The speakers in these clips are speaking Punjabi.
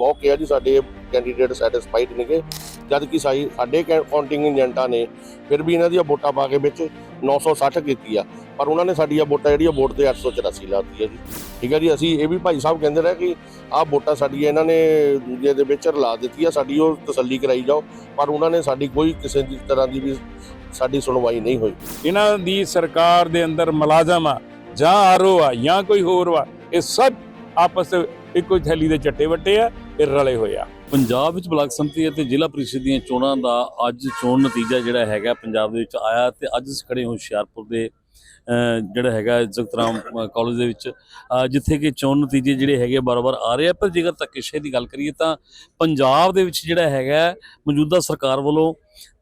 ਬਹੁਤ ਕਿਹਾ ਜੀ ਸਾਡੇ ਕੈਂਡੀਡੇਟ ਸੈਟੀਸਫਾਈਡ ਨੇਗੇ। ਜਦ ਕਿ ਸਾਡੇ ਕਾਊਂਟਿੰਗ ਏਜੰਟਾਂ ਨੇ ਫਿਰ ਵੀ ਇਹਨਾਂ ਦੀਆਂ ਵੋਟਾਂ ਪਾ ਕੇ ਵਿੱਚ 960 ਕੀਤੀ ਆ। ਪਰ ਉਹਨਾਂ ਨੇ ਸਾਡੀਆਂ ਵੋਟਾਂ ਜਿਹੜੀਆਂ ਵੋਟ ਤੇ 884 ਲਾਤੀ ਹੈ ਜੀ। ਠੀਕ ਹੈ ਜੀ, ਅਸੀਂ ਇਹ ਵੀ ਭਾਈ ਸਾਹਿਬ ਕਹਿੰਦੇ ਰਹੇ ਕਿ ਆਹ ਵੋਟਾਂ ਸਾਡੀਆਂ ਇਹਨਾਂ ਨੇ ਦੂਜੇ ਦੇ ਵਿੱਚ ਰਲਾ ਦਿੱਤੀ ਆ ਸਾਡੀ ਉਹ ਤਸੱਲੀ ਕਰਾਈ ਜਾਓ। ਪਰ ਉਹਨਾਂ ਨੇ ਸਾਡੀ ਕੋਈ ਕਿਸੇ ਦੀ ਤਰ੍ਹਾਂ ਦੀ ਵੀ ਸਾਡੀ ਸੁਣਵਾਈ ਨਹੀਂ ਹੋਈ। ਇਹਨਾਂ ਦੀ ਸਰਕਾਰ ਦੇ ਅੰਦਰ ਮੁਲਾਜ਼ਮ ਆ ਜਾਂ ਆਰਓ ਆ ਜਾਂ ਕੋਈ ਹੋਰ ਵਾ, ਇਹ ਸਭ ਆਪਸ ਵਿੱਚ ਇੱਕੋ ਹੀ ਥੈਲੀ ਦੇ ਚੱਟੇ ਵੱਟੇ ਆ ਇਹ ਰਲੇ ਹੋਏ ਆ। ਪੰਜਾਬ ਵਿੱਚ ਬਲਾਕ ਸੰਮਤੀ ਅਤੇ ਜ਼ਿਲ੍ਹਾ ਪ੍ਰੀਸ਼ਦ ਦੀਆਂ ਚੋਣਾਂ ਦਾ ਅੱਜ ਚੋਣ ਨਤੀਜਾ ਜਿਹੜਾ ਹੈਗਾ ਪੰਜਾਬ ਦੇ ਵਿੱਚ ਆਇਆ ਤੇ ਅੱਜ ਅਸੀਂ ਖੜੇ ਹਾਂ ਹੁਸ਼ਿਆਰਪੁਰ ਦੇ ਜਿਹੜਾ ਹੈਗਾ ਜਗਤਰਾਮ ਅਹ, ਕਾਲਜ ਦੇ ਵਿੱਚ ਜਿੱਥੇ ਕਿ ਚੋਣ ਨਤੀਜੇ ਜਿਹੜੇ ਹੈਗੇ ਬਾਰ-ਬਾਰ ਆ ਰਹੇ ਆ ਪਰ ਜੇਕਰ ਧੱਕੇਸ਼ਾਹੀ ਦੀ ਗੱਲ ਕਰੀਏ ਤਾਂ ਪੰਜਾਬ ਦੇ ਵਿੱਚ ਜਿਹੜਾ ਹੈਗਾ ਮੌਜੂਦਾ ਸਰਕਾਰ ਵੱਲੋਂ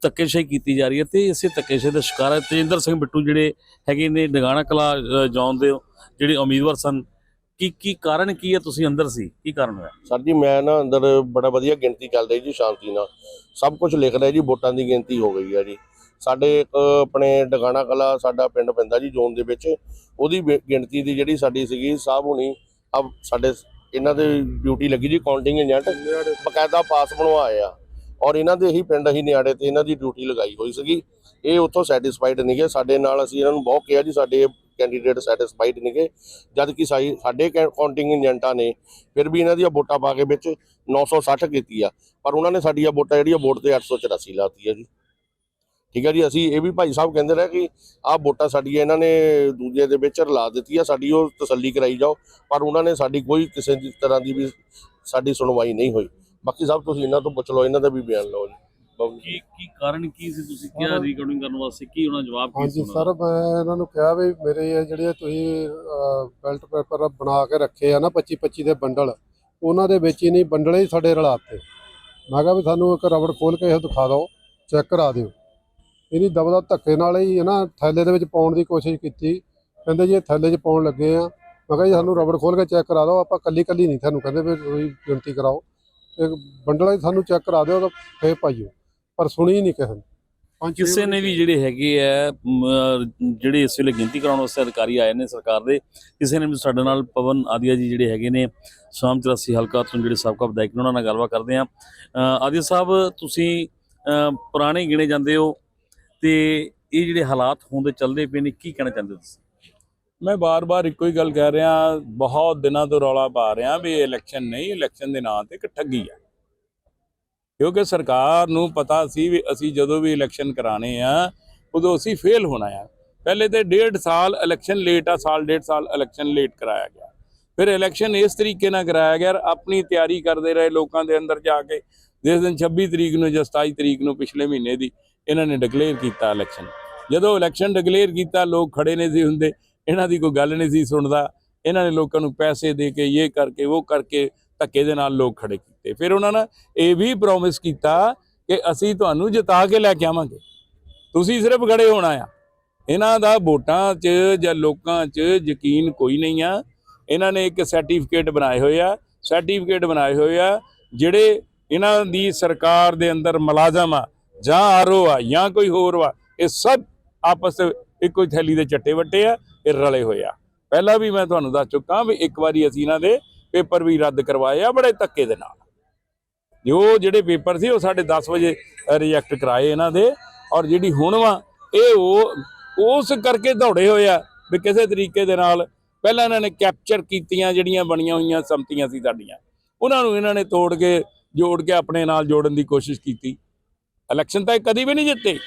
ਧੱਕੇਸ਼ਾਹੀ ਕੀਤੀ ਜਾ ਰਹੀ ਹੈ ਤੇ ਇਸੇ ਧੱਕੇਸ਼ਾਹੀ ਦਾ ਸ਼ਿਕਾਰ ਹੈ ਤੇਜਿੰਦਰ ਸਿੰਘ ਬਿੱਟੂ ਜਿਹੜੇ ਹੈਗੇ ਨੇ ਡਗਾਣਾ ਕਲਾ ਅਹ, ਜੌਨ ਦੇ ਜਿਹੜੇ ਉਮੀਦਵਾਰ ਸਨ ਕੀ ਕੀ ਕਾਰਨ ਕੀ ਹੈ ਤੁਸੀਂ ਅੰਦਰ ਸੀ? ਕੀ ਕਾਰਨ ਹੋਇਆ? ਸਰ ਜੀ, ਮੈਂ ਨਾ ਅੰਦਰ ਬੜਾ ਵਧੀਆ ਗਿਣਤੀ ਚੱਲ ਰਹੀ ਜੀ ਸ਼ਾਂਤੀ ਨਾਲ। ਸਭ ਕੁਝ ਲਿਖ ਰਿਹਾ ਜੀ, ਵੋਟਾਂ ਦੀ ਗਿਣਤੀ ਹੋ ਗਈ ਹੈ ਜੀ। ਸਾਡੇ ਇੱਕ ਆਪਣੇ ਡਗਾਣਾ ਕਲਾ ਸਾਡਾ ਪਿੰਡ ਪੈਂਦਾ ਜੀ, ਜ਼ੋਨ ਦੇ ਵਿੱਚ। ਉਹਦੀ ਗਿਣਤੀ ਦੀ ਜਿਹੜੀ ਸਾਡੀ ਸੀਗੀ ਸਾਹਿਬ ਹੁਣੀ ਅਬ ਸਾਡੇ ਇਹਨਾਂ ਦੇ ਡਿਊਟੀ ਲੱਗੀ ਜੀ ਕਾਊਂਟਿੰਗ ਏਜੰਟ। ਬਕਾਇਦਾ ਪਾਸ ਬਣਵਾਏ ਆ ਔਰ ਇਹਨਾਂ ਦੇ ਹੀ ਪਿੰਡ ਅਸੀਂ ਨਿਆੜੇ ਤੇ ਇਹਨਾਂ ਦੀ ਡਿਊਟੀ ਲਗਾਈ ਹੋਈ ਸੀਗੀ। ਇਹ ਉੱਥੋਂ ਸੈਟੀਸਫਾਈਡ ਨਹੀਂਗੇ ਸਾਡੇ ਨਾਲ ਅਸੀਂ ਇਹਨਾਂ ਨੂੰ ਬਹੁਤ ਕਿਹਾ ਜੀ, ਸਾਡੇ ਕੈਂਡੀਡੇਟ ਸੈਟੀਸਫਾਈਡ ਨਹੀਂਗੇ ਜਦ ਕਿ ਸਾਈ ਸਾਡੇ ਕਾਊਂਟਿੰਗ ਏਜੰਟਾਂ ਨੇ ਫਿਰ ਵੀ ਇਹਨਾਂ ਦੀਆਂ ਵੋਟਾਂ ਪਾ ਕੇ ਵਿੱਚ 960 ਕੀਤੀ ਆ। ਪਰ ਉਹਨਾਂ ਨੇ ਸਾਡੀਆਂ ਵੋਟਾਂ ਜਿਹੜੀਆਂ ਵੋਟ ਤੇ 884 ਲਾਤੀ ਹੈ ਜੀ। ਠੀਕ ਹੈ ਜੀ, ਅਸੀਂ ਇਹ ਵੀ ਭਾਈ ਸਾਹਿਬ ਕਹਿੰਦੇ ਰਹੇ ਕਿ ਆਹ ਵੋਟਾਂ ਸਾਡੀਆਂ ਇਹਨਾਂ ਨੇ ਦੂਜੇ ਦੇ ਵਿੱਚ ਰਲਾ ਦਿੱਤੀ ਆ ਸਾਡੀ ਉਹ ਤਸੱਲੀ ਕਰਾਈ ਜਾਓ। ਪਰ ਉਹਨਾਂ ਨੇ ਸਾਡੀ ਕੋਈ ਕਿਸੇ ਤਰ੍ਹਾਂ ਦੀ ਵੀ ਸਾਡੀ ਸੁਣਵਾਈ ਨਹੀਂ ਹੋਈ। ਬਾਕੀ ਸਭ ਤੁਸੀਂ ਇਹਨਾਂ ਤੋਂ ਪੁੱਛ ਲਓ, ਇਹਨਾਂ ਦਾ ਵੀ ਬਿਆਨ ਲਓ ਜੀ। ਕੀ ਕੀ ਕਾਰਨ ਕੀ ਸੀ ਤੁਸੀਂ ਕਿਹਾ ਸਰ- ਰਿਕਾਰਡਿੰਗ ਕਰਨ ਵਾਸਤੇ? ਕੀ ਉਹਨਾਂ ਜਵਾਬ ਕੀ ਸੀ ਹਾਂਜੀ ਸਰ ਮੈਂ ਇਹਨਾਂ ਨੂੰ ਕਿਹਾ ਵੀ ਮੇਰੇ ਇਹ ਜਿਹੜੇ ਤੁਸੀਂ ਬੈਲਟ ਪੇਪਰ ਬਣਾ ਕੇ ਰੱਖੇ ਆ ਨਾ 25 25 ਦੇ ਬੰਡਲ ਉਹਨਾਂ ਦੇ ਵਿੱਚ ਹੀ ਨਹੀਂ ਬੰਡਲੇ ਹੀ ਸਾਡੇ ਰਲਾਤੇ ਮੈਂ ਕਿਹਾ ਵੀ ਸਾਨੂੰ ਇੱਕ ਰਬੜ ਖੋਲ ਕੇ ਇਹ ਦਿਖਾ ਦਿਓ ਚੈੱਕ ਕਰਾ ਦਿਓ। ਇਹਨੀ ਦਬਦਾ ਧੱਕੇ ਨਾਲ ਹੀ ਹੈ ਨਾ ਥੈਲੇ ਦੇ ਵਿੱਚ ਪਾਉਣ ਦੀ ਕੋਸ਼ਿਸ਼ ਕੀਤੀ। ਕਹਿੰਦੇ ਜੀ ਇਹ ਥੈਲੇ 'ਚ ਪਾਉਣ ਲੱਗੇ ਆ। ਮੈਂ ਕਿਹਾ ਜੀ ਸਾਨੂੰ ਰਬੜ ਖੋਲ ਕੇ ਚੈੱਕ ਕਰਾ ਦਿਓ ਆਪਾਂ ਕੱਲੀ ਕੱਲੀ ਨਹੀਂ ਤੁਹਾਨੂੰ ਕਹਿੰਦੇ ਵੀ ਤੁਸੀਂ ਗਿਣਤੀ ਕਰਾਓ। ਇੱਕ ਬੰਡਲ ਹੀ ਸਾਨੂੰ ਚੈੱਕ ਕਰਾ ਦਿਓ ਤਾਂ ਫੇਰ ਪਾਈਓ। ਪਰ ਸੁਣੀ ਨਹੀਂ ਕਿਸੇ ਨੇ। ਪੰਜ ਕਿਸੇ ਨੇ ਵੀ ਜਿਹੜੇ ਹੈਗੇ ਆ ਜਿਹੜੇ ਇਸ ਵੇਲੇ ਗਿਣਤੀ ਕਰਾਉਣ ਵਾਸਤੇ ਅਧਿਕਾਰੀ ਆਏ ਨੇ ਸਰਕਾਰ ਦੇ ਕਿਸੇ ਨੇ ਵੀ ਸਾਡੇ ਨਾਲ ਪਵਨ ਆਦੀਆ ਜੀ ਜਿਹੜੇ ਹੈਗੇ ਨੇ ਸ਼ਾਮ 84 ਹਲਕਾ ਤੋਂ ਜਿਹੜੇ ਸਾਬਕਾ ਵਿਧਾਇਕ ਨੇ ਉਹਨਾਂ ਨਾਲ ਗੱਲਬਾਤ ਕਰਦੇ ਆ ਆਦੀਆ ਸਾਹਿਬ ਤੁਸੀਂ ਪੁਰਾਣੇ ਗਿਣੇ ਜਾਂਦੇ ਹੋ ਤੇ ਇਹ ਜਿਹੜੇ ਹਾਲਾਤ ਹੁੰਦੇ ਚੱਲਦੇ ਪਏ ਨੇ ਕੀ ਕਹਿਣਾ ਚਾਹੁੰਦੇ ਹੋ ਤੁਸੀਂ? ਮੈਂ ਬਾਰ-ਬਾਰ ਇੱਕੋ ਹੀ ਗੱਲ ਕਹਿ ਰਿਹਾ ਬਹੁਤ ਦਿਨਾਂ ਤੋਂ ਰੌਲਾ ਪਾ ਰਿਹਾ ਵੀ ਇਹ ਇਲੈਕਸ਼ਨ ਨਹੀਂ ਇਲੈਕਸ਼ਨ ਦੇ ਨਾਂ ਤੇ ਇੱਕ ਠੱਗੀ ਆ। ਕਿਉਂਕਿ ਸਰਕਾਰ ਨੂੰ ਪਤਾ ਸੀ ਵੀ ਅਸੀਂ ਜਦੋਂ ਵੀ ਇਲੈਕਸ਼ਨ ਕਰਾਣੇ ਆ, ਉਦੋਂ ਅਸੀਂ ਫੇਲ ਹੋਣਾ ਆ। ਪਹਿਲੇ ਤੇ ਡੇਢ ਸਾਲ ਇਲੈਕਸ਼ਨ ਲੇਟ ਆ, ਸਾਲ ਡੇਢ ਸਾਲ ਇਲੈਕਸ਼ਨ ਲੇਟ ਕਰਾਇਆ ਗਿਆ। ਫਿਰ ਇਲੈਕਸ਼ਨ ਇਸ ਤਰੀਕੇ ਨਾਲ ਕਰਾਇਆ ਗਿਆ, ਆਪਣੀ ਤਿਆਰੀ ਕਰਦੇ ਰਹੇ ਲੋਕਾਂ ਦੇ ਅੰਦਰ ਜਾ ਕੇ। ਜਿਸ ਦਿਨ 26 ਤਰੀਕ ਨੂੰ ਜਾਂ 27 ਤਰੀਕ ਨੂੰ ਪਿਛਲੇ ਮਹੀਨੇ ਦੀ ਇਹਨਾਂ ਨੇ ਡਿਕਲੇਅਰ ਕੀਤਾ ਇਲੈਕਸ਼ਨ ਜਦੋਂ ਇਲੈਕਸ਼ਨ ਡਿਕਲੇਅਰ ਕੀਤਾ, ਲੋਕ ਖੜੇ ਨਹੀਂ ਸੀ ਹੁੰਦੇ, ਇਹਨਾਂ ਦੀ ਕੋਈ ਗੱਲ ਨਹੀਂ ਸੀ ਸੁਣਦਾ। ਇਹਨਾਂ ਨੇ ਲੋਕਾਂ ਨੂੰ ਪੈਸੇ ਦੇ ਕੇ, ਇਹ ਕਰਕੇ, ਉਹ ਕਰਕੇ ਧੱਕੇ ਦੇ ਨਾਲ ਲੋਕ ਖੜੇ ਕੀਤੇ। ਫਿਰ ਉਹਨਾਂ ਨੇ ਇਹ ਵੀ ਪ੍ਰੋਮਿਸ ਕੀਤਾ ਕਿ ਅਸੀਂ ਤੁਹਾਨੂੰ ਜਿਤਾ ਕੇ ਲੈ ਕੇ ਆਵਾਂਗੇ। ਤੁਸੀਂ ਸਿਰਫ ਖੜੇ ਹੋਣਾ ਆ। ਇਹਨਾਂ ਦਾ ਵੋਟਾਂ 'ਚ ਜਾਂ ਲੋਕਾਂ 'ਚ ਯਕੀਨ ਕੋਈ ਨਹੀਂ ਆ। ਇਹਨਾਂ ਨੇ ਇੱਕ ਸਰਟੀਫਿਕੇਟ ਬਣਾਏ ਹੋਏ ਆ। ਸਰਟੀਫਿਕੇਟ ਬਣਾਏ ਹੋਏ ਆ, ਜਿਹੜੇ ਇਹਨਾਂ ਦੀ ਸਰਕਾਰ ਦੇ ਅੰਦਰ ਮੁਲਾਜ਼ਮ ਆ, ਜਾਂ ਆਰਓ ਆ, ਜਾਂ ਕੋਈ ਹੋਰ ਵਾ, ਇਹ ਸਭ ਆਪਸ ਵਿੱਚ ਇੱਕੋ ਹੀ ਥੈਲੀ ਦੇ ਚੱਟੇ ਵੱਟੇ ਆ, ਇਹ ਰਲੇ ਹੋਏ ਆ। ਪਹਿਲਾਂ ਵੀ ਮੈਂ ਤੁਹਾਨੂੰ ਦੱਸ ਚੁੱਕਾ ਵੀ ਇੱਕ ਵਾਰੀ ਅਸੀਂ ਇਹਨਾਂ ਦੇ ਪੇਪਰ ਵੀ ਰੱਦ ਕਰਵਾਏ ਆ ਬੜੇ ਧੱਕੇ ਦੇ ਨਾਲ। ਜੋ ਜਿਹੜੇ ਪੇਪਰ ਸੀ ਉਹ ਸਾਡੇ 10 ਵਜੇ ਰਿਜੈਕਟ ਕਰਾਏ ਇਹਨਾਂ ਦੇ ਔਰ ਜਿਹੜੀ ਹੁਣ ਵਾ, ਇਹ ਉਹ, ਉਸ ਕਰਕੇ ਦੌੜੇ ਹੋਏ ਆ ਵੀ ਕਿਸੇ ਤਰੀਕੇ ਦੇ ਨਾਲ ਪਹਿਲਾਂ ਇਹਨਾਂ ਨੇ ਕੈਪਚਰ ਕੀਤੀਆਂ ਜਿਹੜੀਆਂ ਬਣੀਆਂ ਹੋਈਆਂ ਸੰਮਤੀਆਂ ਸੀ ਸਾਡੀਆਂ। ਉਹਨਾਂ ਨੂੰ ਇਹਨਾਂ ਨੇ ਤੋੜ ਕੇ, ਜੋੜ ਕੇ ਆਪਣੇ ਨਾਲ ਜੋੜਨ ਦੀ ਕੋਸ਼ਿਸ਼ ਕੀਤੀ। ਇਲੈਕਸ਼ਨ ਤਾਂ ਇਹ ਕਦੀ ਵੀ ਨਹੀਂ ਜਿੱਤੇ।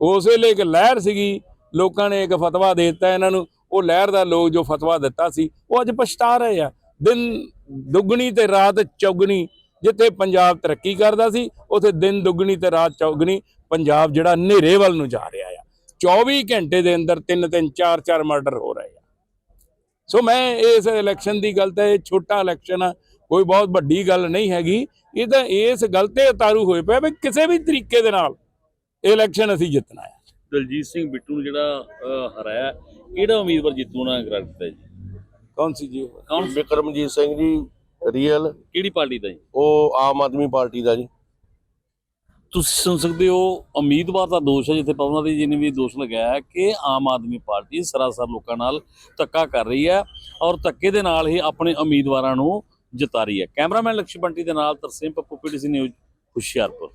ਉਸ ਵੇਲੇ ਇੱਕ ਲਹਿਰ ਸੀਗੀ, ਲੋਕਾਂ ਨੇ ਇੱਕ ਫਤਵਾ ਦੇ ਦਿੱਤਾ ਇਹਨਾਂ ਨੂੰ। ਉਹ ਲਹਿਰ ਦਾ ਲੋਕ ਜੋ ਫਤਵਾ ਦਿੱਤਾ ਸੀ, ਉਹ ਅੱਜ ਪਛਤਾ ਰਹੇ ਆ। ਦਿਨ ਦੁੱਗਣੀ ਤੇ ਰਾਤ ਚੌਗਣੀ, ਜਿੱਥੇ ਪੰਜਾਬ ਤਰੱਕੀ ਕਰਦਾ ਸੀ, ਉਥੇ ਦਿਨ ਦੁੱਗਣੀ ਤੇ ਰਾਤ ਚੌਗਣੀ ਪੰਜਾਬ ਜਿਹੜਾ ਹਨੇਰੇ ਵੱਲ ਨੂੰ ਜਾ ਰਿਹਾ ਆ। 24 ਘੰਟੇ ਦੇ ਅੰਦਰ ਤਿੰਨ ਤਿੰਨ, ਚਾਰ ਚਾਰ ਮਰਡਰ ਹੋ ਰਹੇ ਆ। ਸੋ ਮੈਂ ਇਸ ਇਲੈਕਸ਼ਨ ਦੀ ਗੱਲ ਤਾਂ ਇਹ ਛੋਟਾ ਇਲੈਕਸ਼ਨ ਆ, ਕੋਈ ਬਹੁਤ ਵੱਡੀ ਗੱਲ ਨਹੀਂ ਹੈਗੀ। ਇਹ ਤਾਂ ਇਸ ਗੱਲ ਤੇ ਉਤਾਰੂ ਹੋਏ ਪਿਆ ਵੀ ਕਿਸੇ ਵੀ ਤਰੀਕੇ ਦੇ ਨਾਲ ਇਲੈਕਸ਼ਨ ਅਸੀਂ ਜਿੱਤਣਾ ਹੈ ਦਲਜੀਤ ਸਿੰਘ ਬਿੱਟੂ ਨੂੰ ਜਿਹੜਾ ਹਰਾਇਆ, ਕਿਹੜਾ ਉਮੀਦਵਾਰ ਜਿੱਤੂ ਉਹਨਾਂ ਕਰਾ ਦਿੱਤਾ ਜੀ? ਕੌਣ ਸੀ ਜੀ? ਵਿਕਰਮਜੀਤ ਸਿੰਘ ਜੀ ਰੀਅਲ। ਕਿਹੜੀ ਪਾਰਟੀ ਦਾ ਜੀ? ਉਹ ਆਮ ਆਦਮੀ ਪਾਰਟੀ ਦਾ ਜੀ। ਤੁਸੀਂ ਸੁਣ ਸਕਦੇ ਹੋ ਉਮੀਦਵਾਰ ਦਾ ਦੋਸ਼ ਹੈ ਜਿੱਥੇ ਪਵਨ ਦੀ ਜੀ ਨੇ ਵੀ ਦੋਸ਼ ਲਗਾਇਆ ਹੈ ਕਿ ਆਮ ਆਦਮੀ ਪਾਰਟੀ ਸਰਾਸਰ ਲੋਕਾਂ ਨਾਲ ਧੱਕਾ ਕਰ ਰਹੀ ਹੈ ਔਰ ਧੱਕੇ ਦੇ ਨਾਲ ਹੀ ਆਪਣੇ ਉਮੀਦਵਾਰਾਂ ਨੂੰ ਜਤਾ ਰਹੀ ਹੈ। ਕੈਮਰਾਮੈਨ ਲਕਸ਼ਮਣ ਬੰਟੀ ਦੇ ਨਾਲ ਤਰਸੇਮ ਪੱਪੂ ਪੀਟੀਸੀ ਨਿਊਜ਼ ਹੁਸ਼ਿਆਰਪੁਰ।